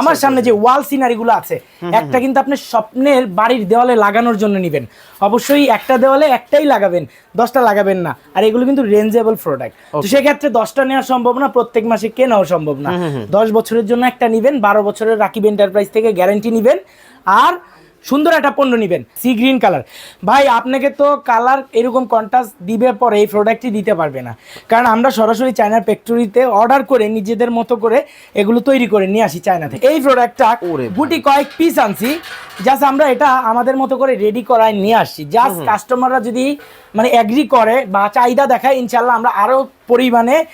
আমার সামনে যে ওয়াল সিনারিগুলো আছে একটা কিন্তু আপনি স্বপ্নের বাড়ির দেওয়ালে লাগানোর জন্য নেবেন। অবশ্যই একটা দেওয়ালে একটাই লাগাবেন দশটা লাগাবেন না। আর এগুলো কিন্তু রেঞ্জেবল প্রোডাক্ট তো সেক্ষেত্রে দশটা নেওয়া সম্ভব না প্রত্যেক মাসে কেনাও সম্ভব না। দশ বছরের জন্য একটা নিবেন বারো বছরের রাকিব এন্টারপ্রাইজ থেকে গ্যারেন্টি নিবেন। আর সুন্দর একটা পণ্য নেবেন সি গ্রিন কালার ভাই আপনাকে তো কালার এরকম কন্ট্রাস্ট দিবে পরে এই প্রোডাক্টটি দিতে পারবে না। কারণ আমরা সরাসরি চায়নার ফ্যাক্টরিতে অর্ডার করে নিজেদের মতো করে এগুলো তৈরি করে নিয়ে আসি চায়না থেকে। এই প্রোডাক্টটা। গুটি কয়েক পিস আনছি। জাস্ট আমরা এটা আমাদের মতো করে রেডি করায় নিয়ে আসছি। জাস্ট কাস্টমাররা যদি মানে এগ্রি করে বা চাহিদা দেখায় ইনশাল্লাহ আমরা আরও পরিমাণে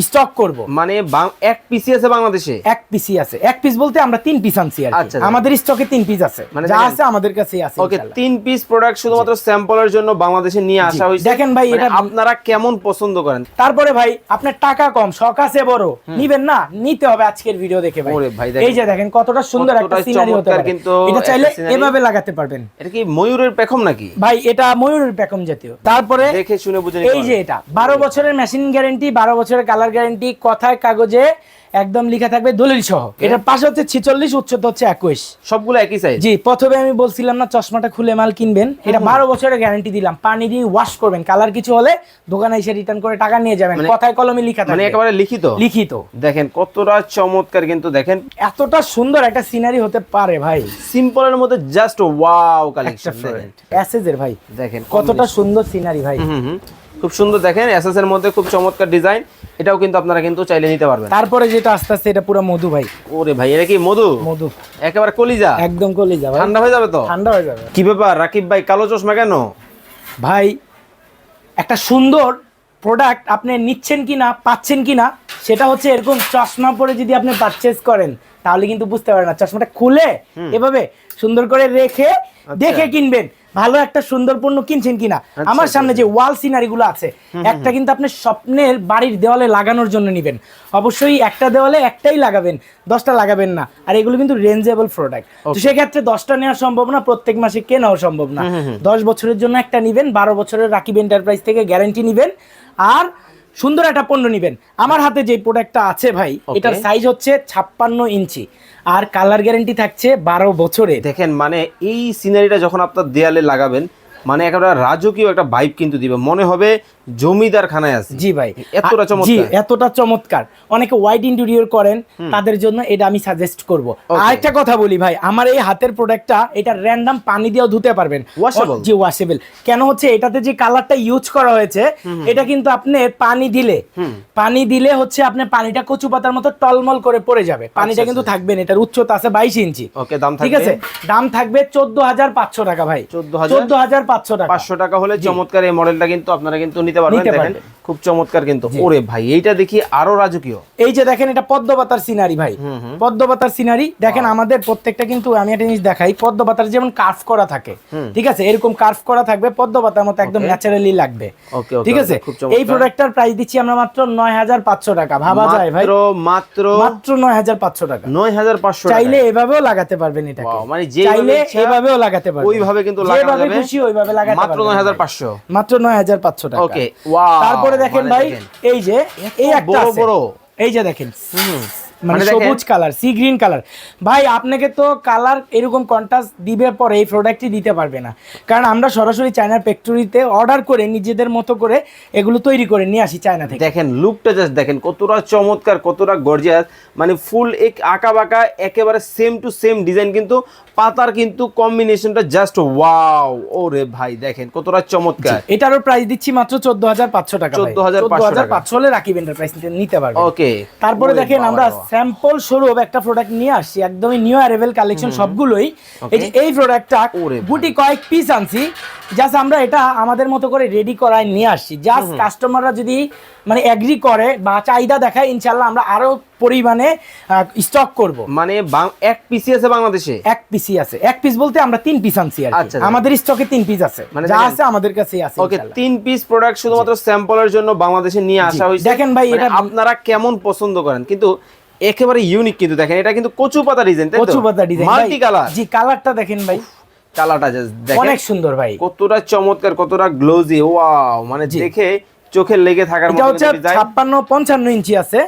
স্টক করব। মানে এক পিসি আছে বাংলাদেশে? এক পিসি আছে। এক পিস বলতে আমরা তিন পিস আনছি আর কি। আচ্ছা, আমাদের স্টকে তিন পিস আছে। মানে যা আছে আমাদের কাছেই আছে ওকে তিন পিস প্রোডাক্ট শুধুমাত্র স্যাম্পলের জন্য বাংলাদেশে নিয়ে আসা হয়েছে। দেখেন ভাই, মানে এটা- আপনারা কেমন পছন্দ করেন? তারপরে ভাই আপনার টাকা কম শখ আছে বড়। নিবেন না নিতে হবে আজকের ভিডিও দেখে ভাই। এই যে দেখেন কতটা সুন্দর একটা সিনারি হতে পারে। কিন্তু এটা চাইলে এভাবে লাগাতে পারবেন। এটা কি ময়ূরের পেখম নাকি? ভাই এটা ময়ূরের পেখম জাতীয়। তারপরে দেখে শুনে বুঝে এই যে এটা বারো বছরের মেশিন গ্যারেন্টি বারো বছরের কালার গ্যারেন্টি কথায় কাগজে একদম লেখা থাকবে দলিল সহ। এটার পাশে হচ্ছে ছিচল্লিশ উচ্চতা হচ্ছে একুশ। সবগুলো একই সাইজ জি প্রথমে আমি বলছিলাম না চশমাটা খুলে মাল কিনবেন। এটা বারো বছরের গ্যারান্টি দিলাম। পানি দিয়ে ওয়াশ করবেন। কালার কিছু হলে দোকানে এসে রিটার্ন করে টাকা নিয়ে যাবেন। মানে- কথায় কলমে লেখা মানে থাকবে একেবারে লিখিত? লিখিত। দেখেন কতটা চমৎকার কিন্তু দেখেন। এতটা সুন্দর একটা সিনারি হতে পারে ভাই। সিম্পলের মধ্যে জাস্ট ওয়াও কালেকশন অ্যাসেজের ভাই। দেখেন কতটা সুন্দর সিনারি ভাই। খুব সুন্দর দেখেন এসএস এর মধ্যে খুব চমৎকার ডিজাইন। এটাও কিন্তু আপনারা কিন্তু চাইলে নিতে পারবেন। তারপরে যেটা আস্তে আস্তে এটা পুরো মধু ভাই। ওরে ভাই এটা কি মধু? মধু। একেবারে কলিজা? একদম কলিজা ভাই। ঠান্ডা হয়ে যাবে তো? ঠান্ডা হয়ে যাবে। কি ব্যাপার রাকিব ভাই কালো চশমা কেন? ভাই একটা সুন্দর প্রোডাক্ট আপনি নিচ্ছেন কিনা পাচ্ছেন কিনা সেটা হচ্ছে এরকম চশমা পরে যদি আপনি পারচেজ করেন তাহলে কিন্তু বুঝতে পারেন না। চশমাটা খুলে এভাবে সুন্দর করে রেখে দেখে কিনবেন। ভালো একটা সুন্দর পণ্য কিনছেন কিনা? আমার সামনে যে ওয়াল সিনারি গুলো আছে একটা কিন্তু আপনি স্বপ্নের বাড়ির দেওয়ালে লাগানোর জন্য নেবেন। অবশ্যই একটা দেওয়ালে একটাই লাগাবেন দশটা লাগাবেন না। আর এগুলো কিন্তু রেঞ্জেবল প্রোডাক্ট তো সেক্ষেত্রে দশটা নেওয়া সম্ভব না প্রত্যেক মাসে কেনাও সম্ভব না। দশ বছরের জন্য একটা নিবেন বারো বছরের রাকিব এন্টারপ্রাইজ থেকে গ্যারান্টি নিবেন। আর সুন্দর একটা পণ্য নিবেন। আমার হাতে যে প্রোডাক্টটা আছে ভাই এটার সাইজ হচ্ছে ছাপ্পান্ন ইঞ্চি। আর কালার গ্যারান্টি থাকছে বারো বছরে দেখেন মানে এই সিনারিটা যখন আপনার দেয়ালে লাগাবেন মানে একেবারে রাজকীয় একটা ভাইব কিন্তু দিবে। মনে হবে জমিদার খানায় আছে। জি ভাই। এতটা চমৎকার। জি এতটা চমৎকার। অনেকে হোয়াইট ইন্টেরিয়র করেন তাদের জন্য এটা আমি সাজেস্ট করব। আরেকটা কথা বলি ভাই আমার এই হাতের প্রোডাক্টটা এটা র্যান্ডম পানি দিয়েও ধুতে পারবেন। Washable? জি ওয়াশেবল কেন হচ্ছে এটাতে যে কালারটা ইউজ করা হয়েছে এটা কিন্তু আপনি পানি দিলে পানি দিলে হচ্ছে আপনি পানিটা কচু পাতার মতো টলমল করে পড়ে যাবে। পানিটা কিন্তু থাকবে না এটার উচ্চতা আছে বাইশ ইঞ্চি। ওকে দাম ঠিক আছে? দাম থাকবে চোদ্দ হাজার পাঁচশো টাকা ভাই। 14,000? চোদ্দ হাজার পাঁচশো টাকা। পাঁচশো টাকা হলে চমৎকার এই মডেলটা কিন্তু আপনারা কিন্তু নিতে পারবেন দেখেন। পারবেন। খুব চমৎকার কিন্তু। ওরে ভাই এইটা দেখি আরও রাজকীয়। এই যে দেখেন এটা পদ্মপাতার সিনারি ভাই। পদ্মপাতার সিনারি। দেখেন আমাদের প্রত্যেকটা কিন্তু আমি একটা জিনিস দেখাই পদ্মপাতার যেমন কার্ভ করা থাকে ঠিক আছে? এরকম কার্ভ করা থাকবে পদ্মপাতার মতো একদম ন্যাচারালি লাগবে ঠিক আছে? এই প্রোডাক্টটার প্রাইস দিচ্ছি আমরা মাত্র নয় হাজার পাঁচশো টাকা ভাবা যায় ভাই। মাত্র মাত্র মাত্র নয় হাজার পাঁচশো টাকা। নয় হাজার পাঁচশো চাইলে এভাবেও লাগাতে পারবেন এটাকে। মানে যেভাবে চাইলে এভাবেও লাগাতে পারবেন। ওইভাবে কিন্তু লাগানো যাবে। খুশি ওইভাবে লাগাতে মাত্র পারবেন। নয় হাজার পাঁচশো। মাত্র নয় হাজার পাঁচশো টাকা। Okay wow. তারপরে দেখেন মানে ভাই এই যে এই একটা। বড়। এই যে দেখেন মানে মানে সবুজ কালার সি গ্রিন কালার। ভাই আপনাকে তো কালার এরকম কন্ট্রাস্ট দিবে পরে এই প্রোডাক্টটি দিতে পারবে না। কারণ আমরা সরাসরি চায়নার ফ্যাক্টরিতে অর্ডার করে নিজেদের মতো করে এগুলো তৈরি করে নিয়ে আসি চায়না থেকে। দেখেন লুকটা জাস্ট দেখেন কতটা চমৎকার কতটা গর্জিয়াস মানে ফুল এক আঁকা বাঁকা একেবারে সেম টু সেম ডিজাইন কিন্তু পাতার কিন্তু কম্বিনেশনটা জাস্ট ওয়াও ওরে ভাই দেখেন কতটা চমৎকার। এটারও প্রাইস দিচ্ছি মাত্র চোদ্দ হাজার পাঁচশো টাকা 14,500 টাকা। পাঁচশো হলে রাকিব এন্টারপ্রাইজ নিতে পারবে। ওকে তারপরে দেখেন আমরা স্যাম্পল স্বরূপ একটা প্রোডাক্ট নিয়ে আসছি একদমই নিউ অ্যারাইভাল কালেকশন সবগুলোই। এই যে এই প্রোডাক্টটা। গুটি কয়েক পিস আনছি। জাস্ট আমরা এটা আমাদের মতো করে রেডি করায় নিয়ে আসছি। জাস্ট কাস্টমাররা যদি মানে এগ্রি করে বা চাহিদা দেখায় ইনশাল্লাহ আমরা আরও পরিমাণে স্টক করব। মানে এক পিসি আছে বাংলাদেশে? এক পিসি আছে। এক পিস বলতে আমরা তিন পিস আনছি আর। আচ্ছা, আচ্ছা। আমাদের স্টকে তিন পিস আছে। মানে যা আছে আমাদের কাছেই আছে ওকে তিন পিস প্রোডাক্ট শুধুমাত্র স্যাম্পলের জন্য বাংলাদেশে নিয়ে আসা হয়েছে। দেখেন ভাই, মানে এটা- আপনারা কেমন পছন্দ করেন? কিন্তু একেবারে ইউনিক কিন্তু দেখেন এটা কিন্তু কচু পাতা ডিজাইন তাই কচু পাতা ডিজাইন মাল্টি কালার জি কালারটা দেখেন ভাই। কালারটা জাস্ট অনেক সুন্দর ভাই। কতটা চমৎকার কতটা গ্লোজি ওয়াও মানে দেখে চোখে লেগে থাকার এটা হচ্ছে কিন্তু design। ছাপ্পান্ন পঞ্চান্ন ইঞ্চি আছে।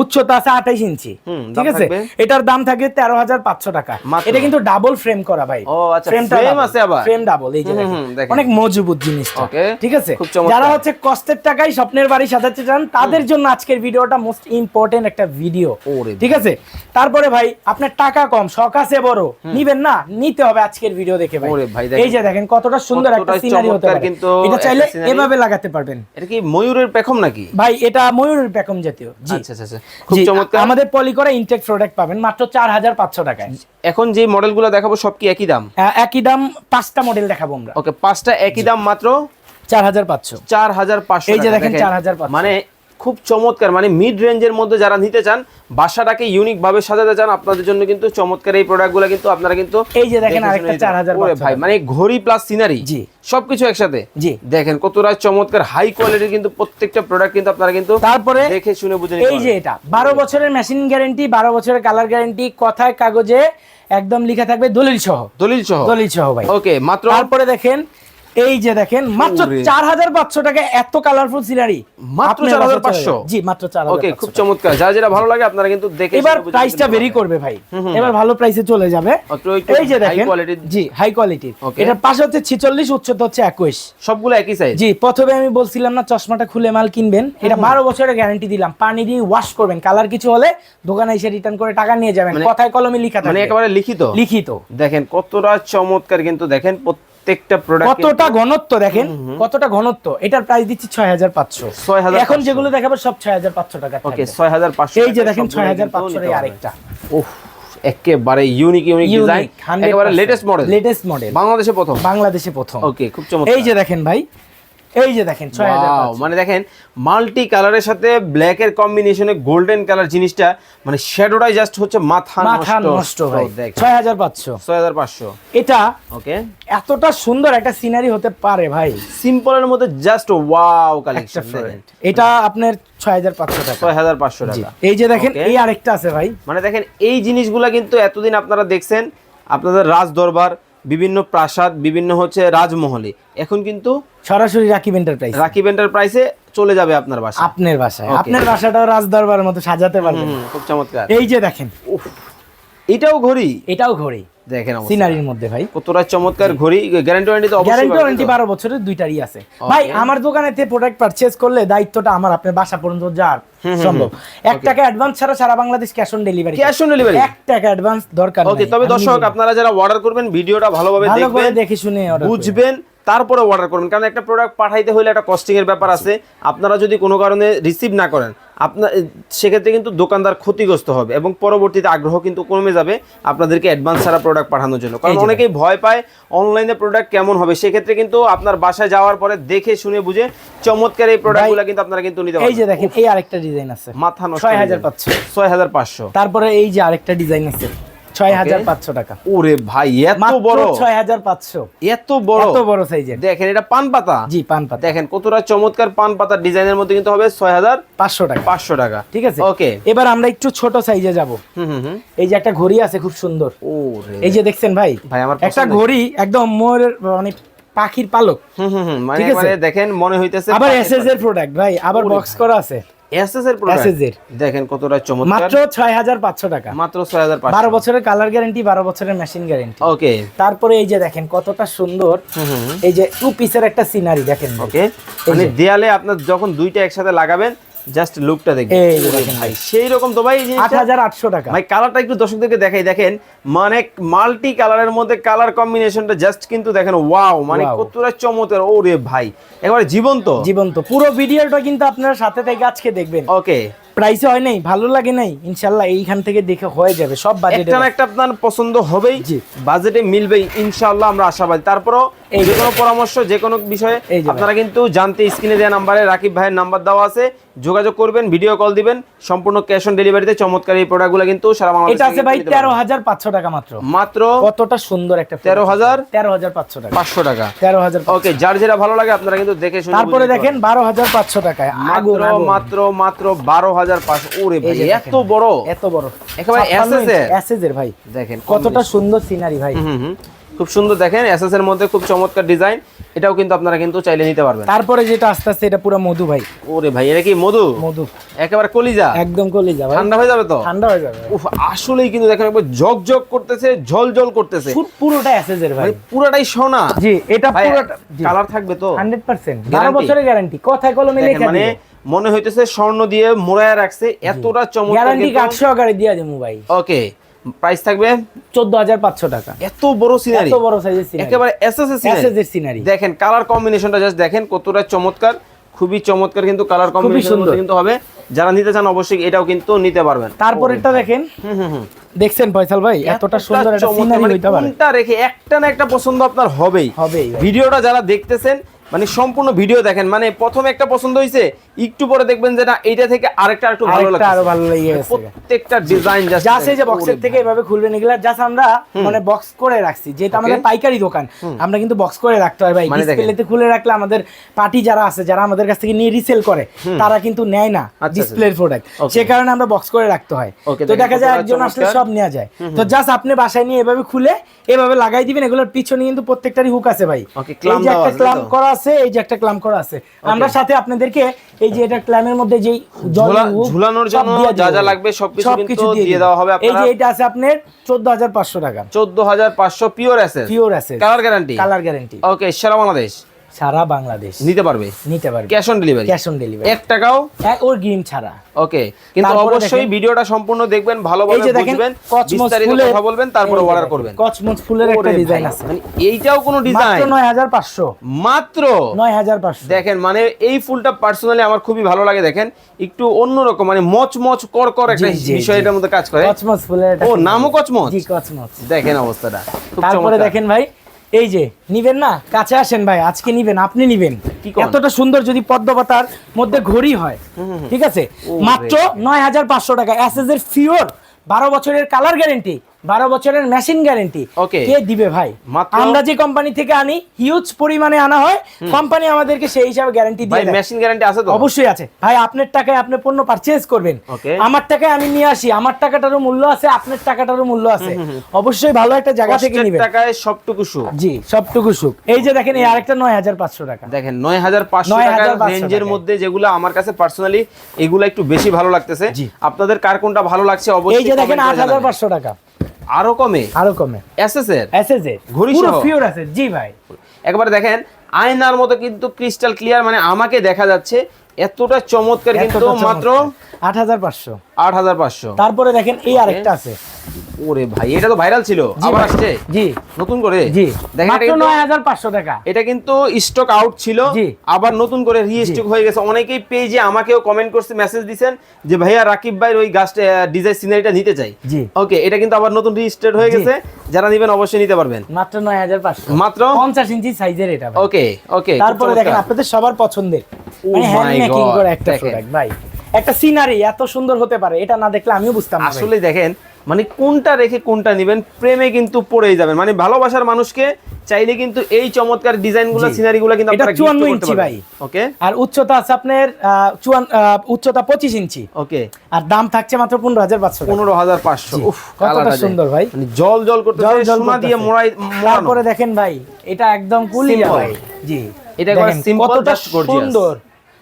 উচ্চতা আছে আঠাইশ ইঞ্চি। ঠিক আছে? এটার দাম থাকে তেরো হাজার পাঁচশো টাকা। এটা কিন্তু ডাবল ফ্রেম করা ভাই। ও, আচ্ছা, frame আছে আবার? ফ্রেম ডাবল এই যে দেখেন। অনেক মজবুত জিনিসটা. ঠিক আছে? যারা হচ্ছে কষ্টের টাকায় স্বপ্নের বাড়ি সাজাতে চান তাদের জন্য আজকের ভিডিওটা মোস্ট ইম্পর্টেন্ট একটা ভিডিও ঠিক আছে? তারপরে ভাই আপনার টাকা কম শখ আছে বড়। নিবেন না নিতে হবে আজকের ভিডিও দেখে ভাই। এই যে দেখেন কতটা সুন্দর একটা সিনারি হতে পারে। কিন্তু এটা চাইলে এভাবে লাগাতে পারবেন। এটা কি ময়ূরের পেখম নাকি? ভাই এটা ময়ূরের পেখম জাতীয়। জি। আচ্ছা আচ্ছা আচ্ছা। খুব চমৎকার। আমাদের পলি করা ইনটেক প্রোডাক্ট পাবেন মাত্র চার হাজার পাঁচশো টাকায়। এখন যে মডেলগুলো দেখাবো সব কি একই দাম? একই দাম পাঁচটা মডেল দেখাবো আমরা। ওকে পাঁচটা একই দাম মাত্র চার হাজার পাঁচশো। চার হাজার পাঁচশো এই যে দেখেন 4500 মানে খুব চমৎকার মানে মিড রেঞ্জের মধ্যে যারা নিতে চান বাসাটাকে ইউনিক ভাবে সাজাতে চান আপনাদের জন্য কিন্তু চমৎকার এই প্রোডাক্টগুলো কিন্তু আপনারা কিন্তু এই যে দেখেন আরেকটা শুনে নিতে- 4500 ওরে ভাই মানে ঘড়ি প্লাস সিনারি জি। সবকিছু একসাথে? জি। দেখেন কতটা চমৎকার হাই কোয়ালিটির কিন্তু প্রত্যেকটা প্রোডাক্ট কিন্তু আপনারা কিন্তু তারপরে দেখে শুনে বুঝে এই যে এটা বারো বছরের মেশিন গ্যারেন্টি বারো বছরের কালার গ্যারেন্টি কথায় কাগজে একদম লেখা থাকবে দলিল সহ। দলিল সহ। দলিল সহ ভাই। ওকে মাত্র তারপরে দেখেন এই যে দেখেন মাত্র চার হাজার পাঁচশো টাকা এত কালারফুল সিনারি মাত্র 4500? জি মাত্র চার ওকে খুব চমৎকার। যা যেটা ভালো লাগে আপনারা কিন্তু দেখে এবার প্রাইসটা ভেরি করবে ভাই। এবার ভালো প্রাইসে চলে যাবে। এই যে দেখেন জি হাই কোয়ালিটির Okay. এটার পাশে হচ্ছে ছিচল্লিশ উচ্চতা হচ্ছে একুশ। সবগুলো একই সাইজ জি প্রথমে আমি বলছিলাম না চশমাটা খুলে মাল কিনবেন। এটা বারো বছরের গ্যারান্টি দিলাম। পানি দিয়ে ওয়াশ করবেন। কালার কিছু হলে দোকানে এসে রিটার্ন করে টাকা নিয়ে যাবেন। মানে- কথায় কলমে লিখা মানে একেবারে লিখিত? লিখিত। দেখেন কতটা চমৎকার কিন্তু দেখেন প্রত্যেকটা প্রোডাক্ট কতটা ঘনত্ব দেখেন? কতটা ঘনত্ব? এটার প্রাইস দিচ্ছি ছয় হাজার পাঁচশো। 6500 এখন যেগুলো দেখাবো সব ছয় হাজার পাঁচশো টাকা ওকে থাকবে। ছয় হাজার পাঁচশো এই যে দেখেন ছয় হাজার পাঁচশো আরেকটা। উফ একেবারে ইউনিক ইউনিক ডিজাইন একেবারে লেটেস্ট মডেল লেটেস্ট মডেল বাংলাদেশে প্রথম। বাংলাদেশে প্রথম। ওকে খুব চমৎকার। এই যে দেখেন ভাই এই যে দেখেন মানে দেখেন মাল্টি কালারের সাথে ব্ল্যাক এর কম্বিনেশনে গোল্ডেন কালার জিনিসটা মানে শ্যাডোটাই জাস্ট হচ্ছে মাথা মাথা নষ্ট ভাই। দেখ ছয় হাজার পাঁচশো। ছয় হাজার পাঁচশো। এটা ওকে এতটা সুন্দর একটা সিনারি হতে পারে ভাই। সিম্পলের মধ্যে জাস্ট ওয়াও কালেকশন এটা আপনার ছয় হাজার পাঁচশো টাকা। ছয় হাজার পাঁচশো জি। টাকা। এই যে দেখেন এই আরেকটা আছে ভাই। মানে দেখেন এই জিনিসগুলা কিন্তু এতদিন আপনারা দেখছেন আপনাদের রাজ দরবার বিভিন্ন প্রাসাদ বিভিন্ন হচ্ছে রাজমহলে। এখন কিন্তু সরাসরি রাকিব এন্টারপ্রাইজ। রাকিব এন্টারপ্রাইজে চলে যাবে আপনার বাসা আপনার বাসায়। আপনার বাসাটাও রাজদরবার মতো সাজাতে পারবেন। খুব চমৎকার। এই যে দেখেন। এটাও ঘড়ি? এটাও ঘড়ি। দেখেন। সিনারির মধ্যে ভাই। কতটা চমৎকার ঘড়ি গ্যারান্টি ওয়ারেন্টি তো অবশ্যই গ্যারান্টি ওয়ারেন্টি তো? বারো বছরের দুইটারই আছে। ভাই আমার দোকানেতে প্রোডাক্ট পারচেজ করলে দায়িত্বটা আমার আপনার বাসা পর্যন্ত যার সম্ভব। 1 টাকা অ্যাডভান্স ছাড়া সারা Bangladesh cash on delivery cash on delivery 1 টাকা অ্যাডভান্স দরকার ওকে তবে দর্শক আপনারা যারা অর্ডার করবেন ভিডিওটা ভালোভাবে ভালো করে দেখবেন দেখে শুনে বুঝবেন তারপরে অর্ডার করবেন কারণ একটা প্রোডাক্ট পাঠাইতে হলে একটা কস্টিং এর ব্যাপার আছে। আপনারা যদি কোনো কারণে রিসিভ না করেন আপনার সেক্ষেত্রে কিন্তু দোকানদার ক্ষতিগ্রস্ত হবে এবং পরবর্তীতে আগ্রহ কিন্তু কমে যাবে আপনাদেরকে অ্যাডভান্স ছাড়া প্রোডাক্ট পাঠানোর জন্য। কারণ অনেকেই ভয় পায় অনলাইনে প্রোডাক্ট কেমন হবে। সেক্ষেত্রে কিন্তু আপনার বাসায় যাওয়ার পরে দেখে শুনে বুঝে চমৎকার এই প্রোডাক্টগুলো কিন্তু আপনারা কিন্তু নিতে এই যে দেখেন এই আরেকটা ডিজাইন আছে। মাথা নষ্ট ছয় হাজার পাঁচশো। ছয় হাজার পাঁচশো। তারপরে এই যে আরেকটা ডিজাইন আছে ছয় হাজার পাঁচশো টাকা। ওরে ভাই এত বড়? ছয় হাজার পাঁচশো। এত বড়? এত বড় সাইজের। দেখেন এটা পান পাতা? জি পান পাতা। দেখেন কতটা চমৎকার পান পাতার ডিজাইনের মধ্যে কিন্তু হবে ছয় হাজার পাঁচশো টাকা। পাঁচশো টাকা। ঠিক আছে? ওকে এবার আমরা একটু ছোট সাইজে যাব। হুম হুম হুম। এই যে একটা ঘড়ি আছে খুব সুন্দর। এই যে দেখছেন ভাই ভাই, আমার একটা ঘড়ি একদম ময়ূরের মানে পাখির পালক। হুম হুম হুম মানে? মানে দেখেন মনে হইতেছে আবার এসএস এর প্রোডাক্ট ভাই আবার বক্স করা আছে। এসএস এর প্রোডাক্ট SS দেখেন কতটা চমৎকার। মাত্র ছয় হাজার পাঁচশো টাকা। মাত্র ছয় হাজার বারো বছরের কালার গ্যারান্টি বারো বছরের মেশিন গ্যারেন্টি ওকে তারপরে এই যে দেখেন কতটা সুন্দর। এই যে টু পিসের একটা সিনারি দেখেন। ওকে মানে দেয়ালে আপনার যখন দুইটা একসাথে লাগাবেন জাস্ট লুকটা দেখেন ভাই সেই রকম তো ভাই টাকা। ভাই কালারটা একটু দর্শকদেরকে দেখাই দেখেন। মানে মাল্টি কালারের মধ্যে কালার কম্বিনেশনটা জাস্ট কিন্তু দেখেন ওয়াও মানে কতটা চমৎকার। ওরে ভাই একেবারে জীবন্ত। জীবন্ত। পুরো ভিডিওটা কিন্তু আপনারা সাথে থেকে আজকে দেখবেন। ওকে প্রাইসে হয় নাই ভালো লাগে নাই ইনশাল্লাহ এইখান থেকে দেখে হয়ে যাবে সব বাজেটে একটা একটা আপনার পছন্দ হবেই। বাজেটে মিলবেই ইনশাআল্লাহ আমরা আশাবাদী। তারপরও যে কোনো পরামর্শ যে কোনো বিষয়ে। আপনারা কিন্তু জানতে স্ক্রিনে দেওয়া নাম্বারে রাকিব ভাইয়ের নাম্বার দেওয়া আছে। যোগাযোগ করবেন ভিডিও কল দিবেন। সম্পূর্ণ ক্যাশ অন ডেলিভারিতে চমৎকার এই প্রোডাক্টগুলো কিন্তু সারা বাংলাদেশে এটা আছে ভাই নিতে তেরো পারবেন। হাজার পাঁচশো টাকা মাত্র। মাত্র কতটা সুন্দর একটা তেরো হাজার তেরো হাজার পাঁচশো টাকা। পাঁচশো টাকা। তেরো হাজার ওকে যার যেটা ভালো লাগে আপনারা কিন্তু দেখে শুনে তারপরে দেখেন বারো হাজার পাঁচশো টাকায়। পারবেন। আগুন মাত্র মাত্র মাত্র বারো হাজার পাঁচশো। ওরে ভাই এত বড়? এত বড়। একেবারে? এসএস এর? ভাই। দেখেন কতটা সুন্দর সিনারি ভাই। খুব সুন্দর দেখেন এসএস এর মধ্যে খুব চমৎকার ডিজাইন। এটাও কিন্তু আপনারা কিন্তু চাইলে নিতে পারবেন। তারপরে যেটা আস্তে আস্তে এটা পুরো মধু ভাই। ওরে ভাই এটা কি মধু? মধু। একেবারে কলিজা? একদম কলিজা ভাই। ঠান্ডা হয়ে যাবে তো? ঠান্ডা হয়ে যাবে। উফ আসলেই কিন্তু দেখেন একবার জগ জগ করতেছে ঝল ঝল করতেছে। পুরো- পুরোটা অ্যাসেজের ভাই। পুরোটাই পুরাটাই সোনা। জি এটা পুরোটা কালার থাকবে তো? Hundred percent. বারো Guarantee? বছরের গ্যারান্টি কথায় কলমে লেখা মানে মনে হইতেছে স্বর্ণ দিয়ে মোড়ায় রাখছে এতটা চমৎকার গ্যারান্টি আটশো আকারে দিয়ে দেবো ভাই। ওকে প্রাইস থাকবে চোদ্দ হাজার পাঁচশো টাকা। এত বড় সিনারি এত বড় সাইজের সিনারি একেবারে এসএস এর সিনারি দেখেন কালার কম্বিনেশনটা জাস্ট দেখেন কতটা চমৎকার। খুবই চমৎকার কিন্তু কালার কম্বিনেশন কিন্তু হবে। যারা নিতে চান অবশ্যই এটাও কিন্তু নিতে পারবেন। তারপরেরটা দেখেন। দেখছেন ফয়সাল ভাই এতটা সুন্দর একটা সিনারি মানে হইতে পারে। কোনটা রেখে একটা না একটা পছন্দ আপনার হবেই। হবেই ভিডিওটা যারা দেখতেছেন মানে সম্পূর্ণ ভিডিও দেখেন মানে প্রথমে একটা পছন্দ হয়েছে একটু পরে দেখবেন যে না এইটা থেকে আরেকটা একটু ভালো আরেকটা আরও ভালো লেগে গেছে। প্রত্যেকটা ডিজাইন জাস্ট জাস্ট এই যে বক্সের থেকে এভাবে খুলবেন এগুলা জাস্ট আমরা মানে বক্স করে রাখছি যেহেতু আমাদের পাইকারি দোকান আমরা কিন্তু বক্স করে রাখতে হয় ভাই। মানে ডিসপ্লেতে খুলে রাখলে আমাদের পার্টি যারা আছে যারা আমাদের কাছ থেকে নিয়ে রিসেল করে তারা কিন্তু নেয় না আচ্ছা, ডিসপ্লের প্রোডাক্ট সে কারণে আমরা বক্স করে রাখতে হয়। তো দেখা যায় একজন আসলে সব নেওয়া যায়। তো জাস্ট আপনি বাসায় নিয়ে এভাবে খুলে এভাবে লাগাই দিবেন এগুলোর পিছনে কিন্তু প্রত্যেকটারই হুক আছে ভাই। এই যে একটা আছে, ক্লাম করা আছে এই যে একটা ক্লাম করা আছে। আমরা সাথে আপনাদেরকে এই যে এটা ক্লামের মধ্যে যেই ঝুলানোর জন্য যা যা লাগবে সবকিছু কিন্তু দিয়ে দেওয়া হবে এই যে এটা আছে আপনার চোদ্দ হাজার পাঁচশো টাকা। চোদ্দ হাজার পাঁচশো পিওর অ্যাসেস পিওর আছে colour guarantee colour guarantee okay সারা বাংলাদেশ সারা বাংলাদেশ। নিতে পারবে? নিতে পারবে। Cash on delivery cash on delivery এক টাকাও? ওর গ্রিম ছাড়া। ওকে কিন্তু অবশ্যই ভিডিওটা সম্পূর্ণ দেখবেন ভালোভাবে বুঝবেন বিস্তারিত কথা বলবেন তারপরে অর্ডার করবেন। কচমচ ফুলের একটা ডিজাইন আছে। মানে এইটাও কোনো ডিজাইন মাত্র? নয় হাজার পাঁচশো। দেখেন মানে এই ফুলটা পার্সোনালি আমার খুবই ভালো লাগে দেখেন। একটু অন্যরকম মানে মচ মচ কর কর একটা বিষয়। এটার মধ্যে কাজ করে। কচমচ ফুলের ও। নামও কচমচ জি কচমচ দেখেন অবস্থাটা তারপরে দেখেন ভাই এই যে নিবেন না? কাছে আসেন ভাই আজকে নিবেন আপনি নিবেন। এতটা সুন্দর যদি পদ্মপাতার মধ্যে ঘড়ি হয় ঠিক আছে? মাত্র নয় হাজার পাঁচশো টাকা। এস এস এর ফিওর বারো বছরের কালার গ্যারেন্টি বারো বছরের মেশিন গ্যারেন্টি কে দিবে ভাই? আমরা যে কোম্পানি থেকে আনি হিউজ পরিমাণে আনা হয় কোম্পানি আমাদেরকে সেই হিসাবে গ্যারেন্টি দিয়ে। মেশিন গ্যারান্টি আছে তো? অবশ্যই আছে। ভাই আপনার টাকায় আপনি পণ্য পারচেজ করবেন। আমার টাকায় আমি নিয়ে আসি আমার টাকাটারও মূল্য আছে আপনার টাকাটারও মূল্য আছে। অবশ্যই ভালো একটা জায়গা থেকে নিবেন। টাকায় সবটুকু সুখ। জি সবটুকু সুখ। এই যে দেখেন এই আরেকটা নয় হাজার পাঁচশো টাকা। দেখেন নয় হাজার পাঁচশো 9,500 টাকার রেঞ্জের মধ্যে যেগুলো আমার কাছে পার্সোনালি এগুলো একটু বেশি ভালো লাগতেছে। আপনাদের কার কোনটা ভালো লাগছে অবশ্যই এই যে দেখেন comment আট করে হাজার জানাবেন। পাঁচশো টাকা। আরও কমে? আরও কমে। এসএস এর? এসএস এ ঘড়ি পুরো পিওর আছে জি ভাই। একবার দেখেন আয়নার মতো কিন্তু ক্রিস্টাল ক্লিয়ার মানে আমাকে দেখা যাচ্ছে এতটা চমৎকার কিন্তু মাত্র আট হাজার পাঁচশো। আট হাজার পাঁচশো। তারপরে দেখেন এই আরেকটা আছে। ওরে ভাই এটা তো ভাইরাল ছিল আবার আসছে? জি। নতুন করে? জি। দেখেন নয় হাজার পাঁচশো টাকা। এটা কিন্তু স্টক আউট ছিল আবার নতুন করে রিস্টক হয়ে গেছে। অনেকেই পেজে আমাকেও কমেন্ট করছে মেসেজ দিছেন যে ভাইয়া রাকিব ভাইয়ের ওই গাছটা ডিজাইন সিনারিটা নিতে চাই। ওকে এটা কিন্তু আবার নতুন রিস্টেড হয়ে গেছে। যারা নেবেন অবশ্যই নিতে পারবেন। মাত্র নয় হাজার পাঁচশো। মাত্র? পঞ্চাশ ইঞ্চি সাইজের এটা ওকে ওকে তারপরে দেখেন আপনাদের সবার পছন্দের। Oh মানে একটা প্রোডাক্ট ভাই। একটা সিনারি এত সুন্দর হতে পারে এটা না দেখলে আমিও বুঝতাম আসলে দেখেন মানে কোনটা রেখে কোনটা নেবেন প্রেমে কিন্তু পড়েই যাবেন। মানে ভালোবাসার মানুষকে চাইলে কিন্তু এই চমৎকার ডিজাইনগুলো। সিনারিগুলো কিন্তু এটা আপনারা 54 ইঞ্চি ভাই। ওকে আর উচ্চতা আছে আপনার উচ্চতা পঁচিশ ইঞ্চি। ওকে আর দাম থাকছে মাত্র পনেরো হাজার পাঁচশো টাকা। পনেরো হাজার পাঁচশো। জি। উফ কতটা সুন্দর ভাই। মানে জল জল করতে সোনা দিয়ে। মোড়াই মোড়ানো। তারপরে দেখেন ভাই এটা একদম কুলিয়া ভাই। জি। এটা কতটা সুন্দর।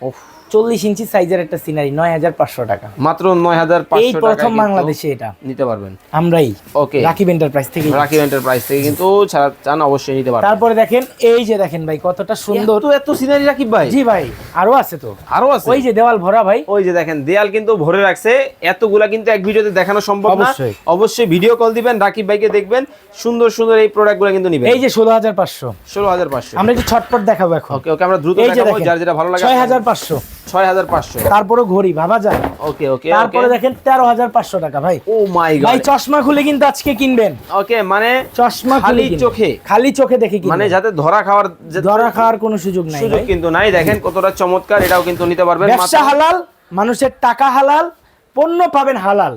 উফ, চল্লিশ ইঞ্চি সাইজের একটা সিনারি নয় হাজার পাঁচশো টাকা। মাত্র নয় হাজার এই প্রথম বাংলাদেশে এটা। নিতে পারবেন। আমরাই ওকে রাকিব প্রাইস থেকে রাকিব প্রাইস থেকে কিন্তু ছাড়া চান অবশ্যই নিতে পারবেন। তারপরে দেখেন এই যে দেখেন ভাই কতটা সুন্দর। তো এত সিনারি রাকিব ভাই। জি ভাই। আরও আছে তো। আরও আছে? ওই যে দেওয়াল ভরা ভাই। ওই যে দেখেন দেওয়াল কিন্তু ভরে রাখছে। এতগুলা কিন্তু এক ভিডিওতে দেখানো সম্ভব না। অবশ্যই। অবশ্যই ভিডিও কল দিবেন রাকিব ভাইকে দেখবেন। সুন্দর সুন্দর এই প্রোডাক্টগুলো কিন্তু নিবেন। এই যে ষোলো হাজার পাঁচশো। ষোলো হাজার পাঁচশো। আমরা একটু ছটপট দেখাবো এখন। ওকে ওকে আমরা দ্রুত দেখাবো যার যেটা ভালো লাগে ছয় হাজার পাঁচশো। ছয় হাজার পাঁচশো। তারপরে ঘড়ি ভাবা যায়। ওকে ওকে তারপরে দেখেন তেরো হাজার পাঁচশো টাকা ভাই। ও মাই ভাই চশমা খুলে কিন্তু আজকে কিনবেন। ওকে মানে চশমা খালি চোখে? খালি চোখে দেখে মানে যাতে ধরা খাওয়ার ধরা খাওয়ার কোনো সুযোগ নাই সুযোগ কিন্তু নাই। দেখেন কতটা চমৎকার এটাও কিন্তু নিতে পারবেন। ব্যবসা হালাল মানুষের টাকা হালাল পণ্য পাবেন হালাল।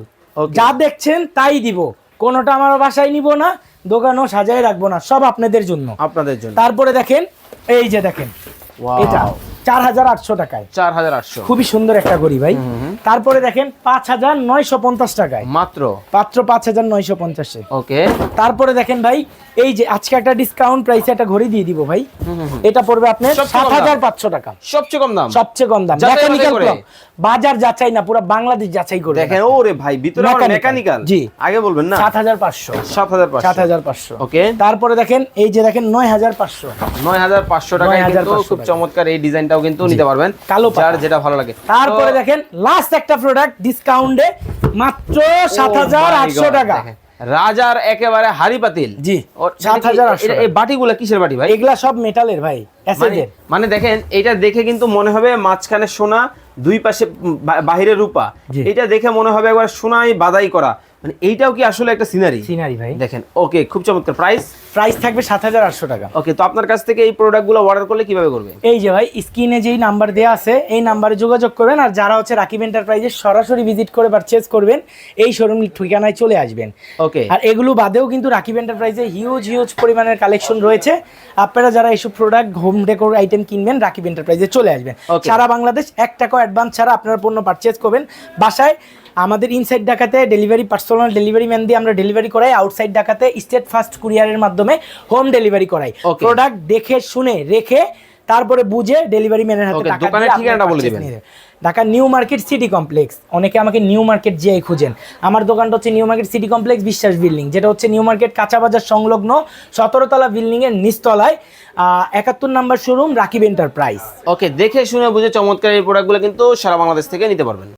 যা দেখছেন তাই দিব। কোনোটা আমার বাসায় নিব না দোকানও সাজায় রাখব না সব আপনাদের জন্য। আপনাদের জন্য। তারপরে দেখেন এই যে দেখেন. এটা। চার হাজার আটশো টাকায়। চার হাজার আটশো। খুবই সুন্দর একটা ঘড়ি ভাই। তারপরে দেখেন পাঁচ হাজার নয়শো পঞ্চাশ টাকায়। মাত্র? মাত্র পাঁচ হাজার নয়শো পঞ্চাশে। ওকে। তারপরে দেখেন ভাই এই যে আজকে একটা ডিসকাউন্ট প্রাইসে একটা ঘড়ি দিয়ে দিব ভাই। এটা পড়বে আপনার সাত। হাজার পাঁচশো টাকা। সবচেয়ে কম দাম? সবচেয়ে কম দাম। মেকানিক্যাল ক্লক বাজার যাচাই না পুরো বাংলাদেশ যাচাই করে দেখেন ওরে ভাই ভিতরে Mechanical, মেকানিক্যাল জি। আগে বলবেন না? সাত হাজার পাঁচশো। সাত হাজার পাঁচশো। সাত হাজার পাঁচশো। ওকে। তারপরে দেখেন এই যে দেখেন নয় হাজার পাঁচশো। নয় হাজার পাঁচশো টাকায় কিন্তু খুব চমৎকার এই ডিজাইনটাও কিন্তু নিতে পারবেন। কালো পাতা। যার যেটা ভালো লাগে। তারপরে দেখেন লাস্ট একটা প্রোডাক্ট ডিসকাউন্টে মাত্র সাত Oh হাজার my আটশো টাকা। রাজার একেবারে হাড়ি পাতিল। জি, ওর- 7,800 এই বাটিগুলো কিসের বাটি ভাই? এগুলা সব মেটালের ভাই মানে মানে দেখেন এটা দেখে কিন্তু মনে হবে মাঝখানে সোনা দুই পাশে বাহিরে রূপা। এটা দেখে মনে হবে একবার সোনাই বাদাই করা। মানে এইটাও কি আসলে একটা সিনারি সিনারি ভাই। দেখেন ওকে খুব চমৎকার। প্রাইস প্রাইস থাকবে সাত হাজার আটশো টাকা। ওকে তো আপনার কাছ থেকে এই প্রোডাক্টগুলো অর্ডার করলে কীভাবে করবে? এই যে ভাই স্ক্রিনে যেই নাম্বার দেওয়া আছে এই নাম্বারে যোগাযোগ করবেন আর যারা হচ্ছে রাকিব এন্টারপ্রাইজে সরাসরি ভিজিট করে পারচেজ করবেন এই শোরুম ঠিকানায় চলে আসবেন। ওকে আর এগুলো বাদেও কিন্তু রাকিব এন্টারপ্রাইজে হিউজ হিউজ পরিমাণের কালেকশন রয়েছে। আপনারা যারা এইসব প্রোডাক্ট হোম ডেকোর আইটেম কিনবেন রাকিব এন্টারপ্রাইজে চলে আসবেন. সারা বাংলাদেশ এক টাকা অ্যাডভান্স ছাড়া আপনারা পণ্য পারচেজ করবেন। বাসায় আমাদের ইনসাইড ঢাকাতে ডেলিভারি পার্সোনাল ডেলিভারি ম্যান দিয়ে আমরা ডেলিভারি করাই আউটসাইড ঢাকাতে স্টেট ফাস্ট কুরিয়ারের মাধ্যমে হোম ডেলিভারি করাই। প্রোডাক্ট দেখে শুনে রেখে তারপরে বুঝে ডেলিভারি ম্যানের হাতে দোকানের ঠিকানাটা বলে দিবেন। Dhaka new market city complex. অনেকে আমাকে নিউ মার্কেট যেয়ে খুঁজেন। আমার দোকানটা হচ্ছে new market city complex Biswas building যেটা হচ্ছে নিউ মার্কেট কাঁচা বাজার সংলগ্ন সতেরোতলা বিল্ডিং এর নিচতলায় একাত্তর number showroom Rakib enterprise okay দেখে শুনে বুঝে চমৎকার এই প্রোডাক্টগুলো কিন্তু সারা বাংলাদেশ থেকে নিতে পারবেন।